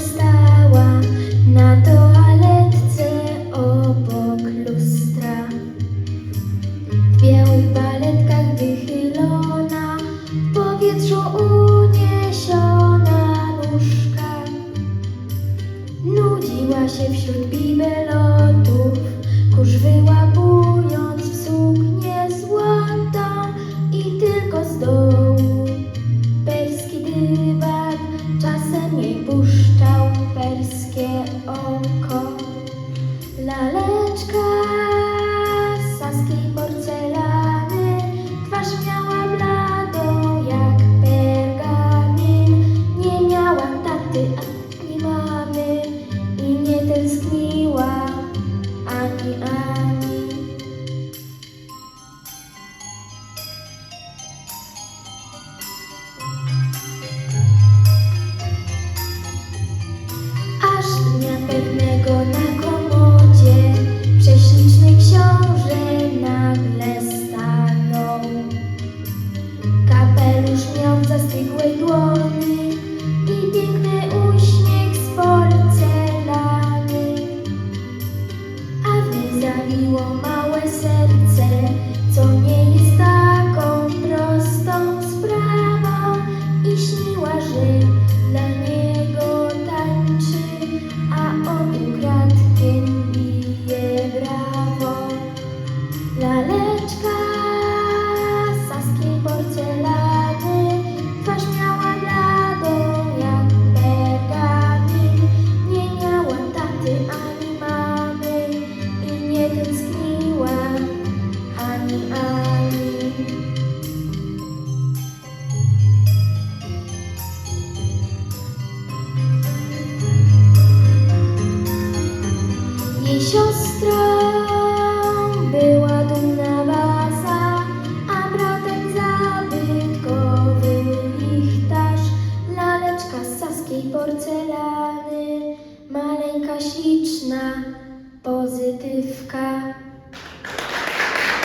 stała na toaletce obok lustra. W białych baletkach wychylona, w powietrzu uniesiona nóżka. Nudziła się wśród bibelotów, kurz wyłapując perskie oko. Laleczka z saskiej porcelany, twarz miała bladą jak pergamin. Nie miała taty ani mamy i nie tęskniła ani ani. Pewnego na komodzie prześliczny książę nagle stanął. Kapelusz miał zastygłej dłoni i piękny uśmiech z porcelany. A w niej zabiło małe serce, co nie jest taką Jej siostrą była dumna baza, a bratem zabytkowy lichtarz. Laleczka z saskiej porcelany, maleńka śliczna, pozytywka.